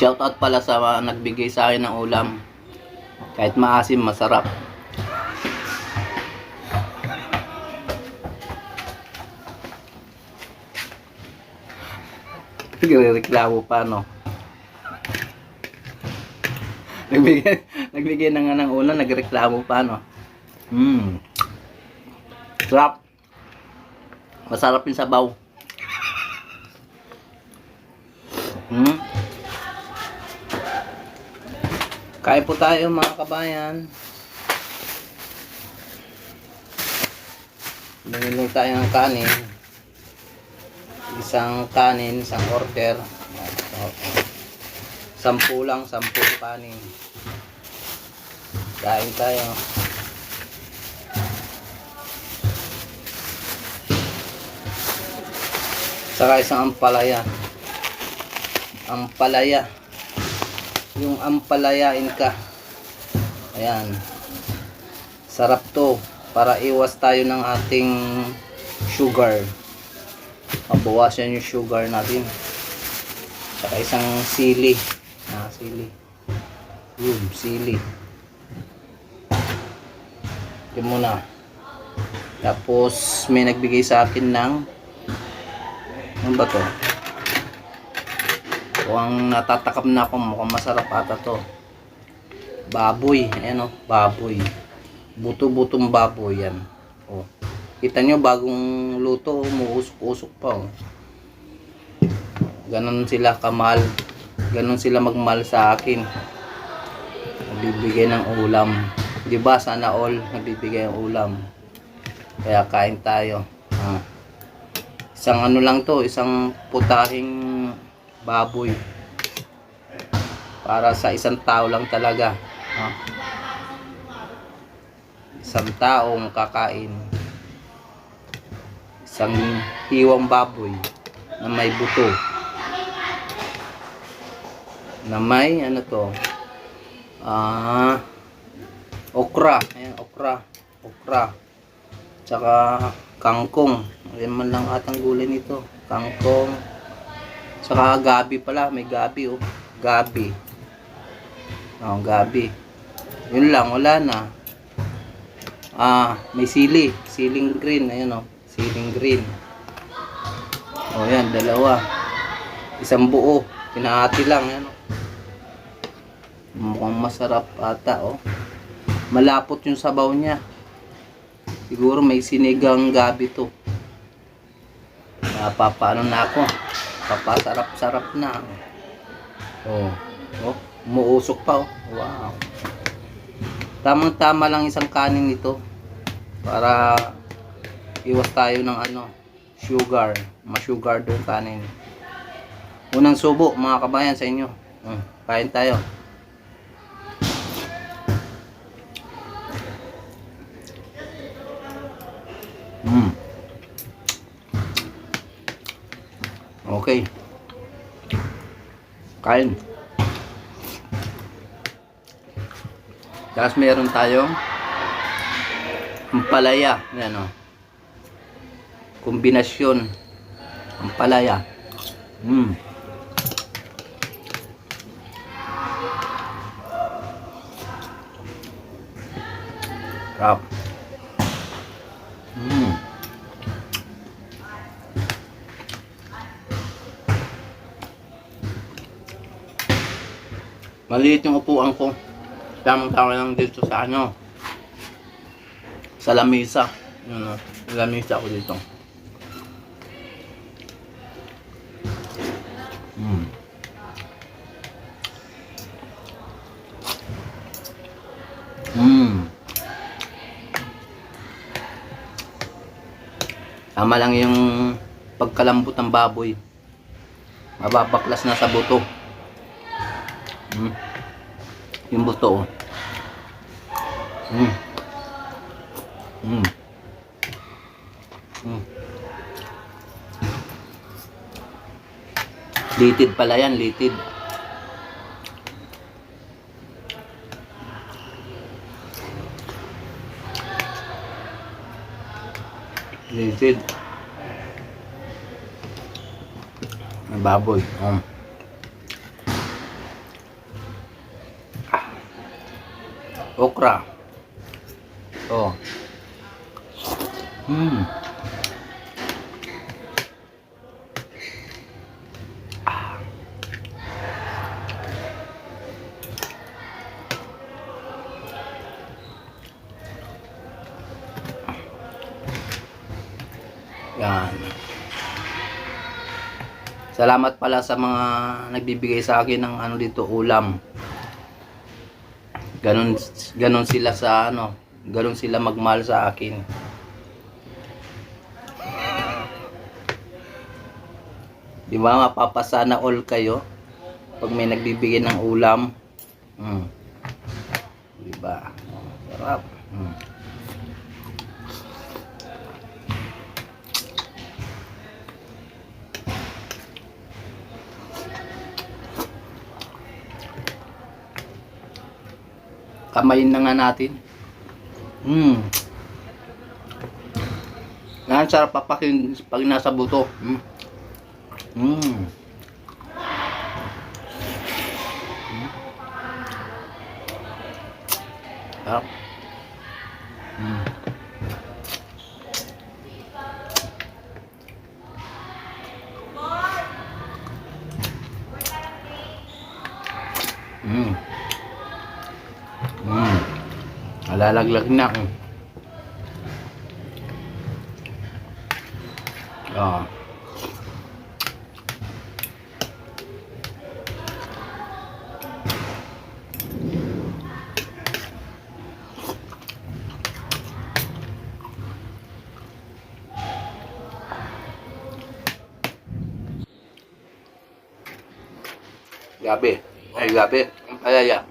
Shoutout pala sa mga nagbigay sa akin ng ulam. Kahit maasim, masarap. Nagre-reklamo pa, no? nagbigay, nagbigay na nga ng ulam, nagreklamo pa, no? Hmm. Sarap. Masarap yung sabaw. Hmm. Kain po tayo mga kabayan. Bumili tayo ng kanin. Isang kanin, isang order. Sampu lang, sampu kanin. Kain tayo. Saka isang ampalaya. Ampalaya. Yung ampalayain ka. Ayan. Sarap to. Para iwas tayo ng ating sugar. Mabawasan yung sugar natin. Saka isang sili. Ah, sili. Yun, sili. Yun muna. Tapos, may nagbigay sa akin ng ano ba to? Mukhang natatakam na ako. Mukhang masarap ata to. Baboy. Ayan o. Baboy. Buto-butong baboy yan. O. Kita nyo bagong luto. Umuusok-usok pa o. Ganon sila kamahal. Ganon sila magmahal sa akin. Nagbibigay ng ulam. Di ba sana all nagbibigay ng ulam. Kaya kain tayo. Ah. Isang ano lang to, isang putahing baboy. Para sa isang tao lang talaga. Ha? Isang taong kakain. Isang hiwang baboy na may buto. Na may ano to? Ah, okra. Ayan, okra. Okra. Tsaka kangkong. Ayan man lang atang gulay nito. Kangkong. Tsaka gabi pala. May gabi oh. Gabi. Oh, gabi. Yun lang. Wala na. Ah, may sili. Siling green. Ayan oh. Siling green. Oh, yan. Dalawa. Isang buo. Pinahati lang. Ayan oh. Mukhang masarap ata oh. Malapot yung sabaw niya. Siguro may sinigang gabi to. Napapaano na ako. Papasarap-sarap na. Oh. Oh, umuusok pa oh. Wow. Tamang-tama lang isang kanin nito. Para iwas tayo ng ano, sugar. Ma-sugar doon kanin. Unang subo mga kabayan sa inyo. Hmm, kain tayo. Kain. Tapos meron tayong ampalaya. Yan o. Kombinasyon. Ampalaya. Mm. Sarap. Mm. Maliit yung upuan ko. Tamang tama lang dito sa ano. Sa lamisa. Yun o. Lamisa ako dito. Mm. Mm. Tama lang yung pagkalambot ng baboy. Mababaklas na sa buto. Mm. Yung buto. oh. Mm. Mm. Mm. Litid pala yan, litid. Litid. Baboy. Um. Okra. Oh. Hmm. Yan. Salamat pala sa mga nagbibigay sa akin ng ano dito ulam. Ganon ganon sila sa ano, ganon sila magmahal sa akin. Di ba mapapasana all kayo pag may nagbibigay ng ulam? Hmm. Di ba? Sarap. Hmm. Kamayin na nga natin. Hmm. Yan, sarap papakin pag nasa buto. Hmm. Hmm. Sarap. Hmm. Hmm. Hmm. Nalalaglag na. Mm. Ah. Gabi. Ay, gabi. Ang palaya. Mm.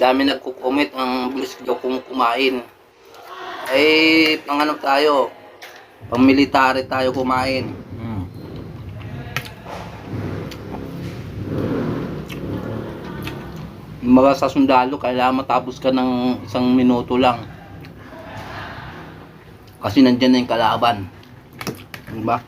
Dami nagko-comment ang bilis daw kung kumain. Eh, pang ano tayo? Pang military tayo kumain. Hmm. Mga sa sundalo, kailangan matapos ka ng isang minuto lang. Kasi nandyan na yung kalaban. Diba?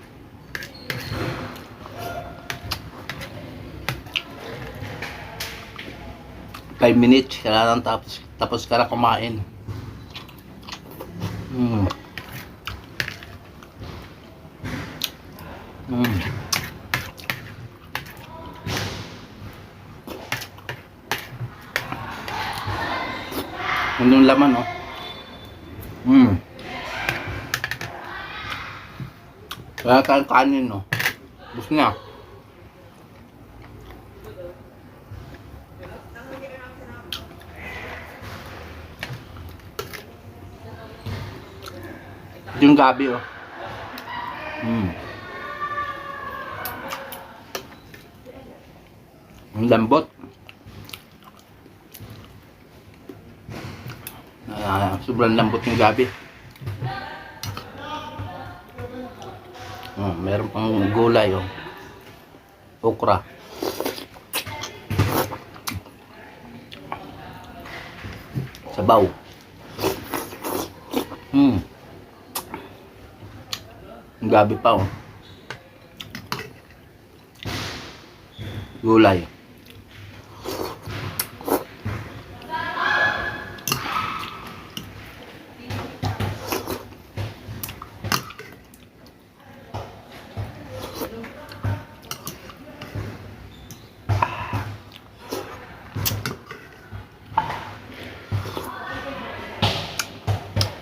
Five minutes, kailangan tapos, tapos ka na kumain. Mm. Mm. Yung laman, oh. Mm. Kaya kanin, no. Bus na. Yung gabi, oh. Mm. Ang lambot. Ah, sobrang lambot yung gabi. Oh, meron pang gulay, oh. Okra. Sabaw. Hmm. Gabi pa oh. Gulay.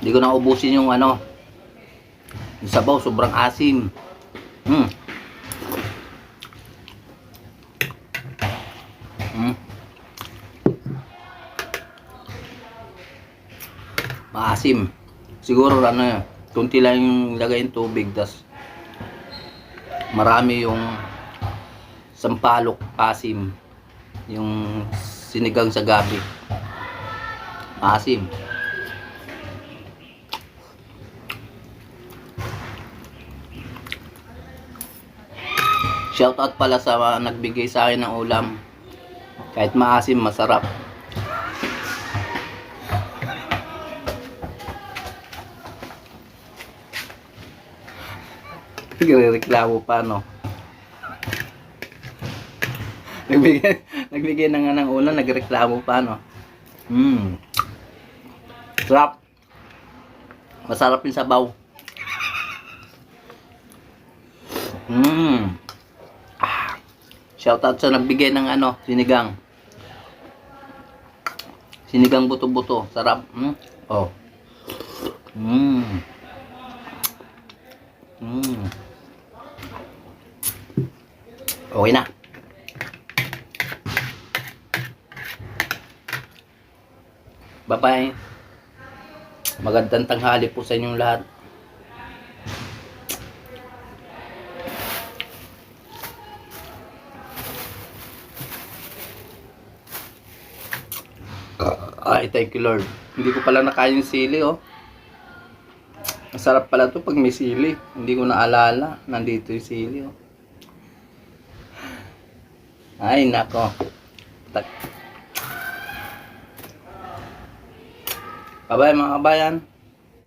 Hindi ko na ubusin yung ano, sabaw, sobrang asim. Hmm. Hmm. Maasim. Siguro ano kunti lang yung lagay yung tubig, tas marami yung sampalok asim. Yung sinigang sa gabi. Maasim. Shoutout pala sa mga nagbigay sa akin ng ulam. Kahit maasim, masarap. Nagreklamo pa, no? nagbigay, nagbigay na nga ng ulam, nagreklamo pa, no? Mmm. Sarap. Masarap yung sabaw. Mmm. Shoutout sa nagbigay ng ano, sinigang. Sinigang buto-buto. Sarap. Mm. Oh. Mmm. Mmm. Okay na. Bye-bye. Magandang tanghali po sa inyong lahat. Ay, thank you Lord. Hindi ko pala nakain yung sili, oh. Masarap pala to pag may sili. Hindi ko naalala. Nandito yung sili, oh. Ay, nako. Tak. Bye-bye mga kabayan.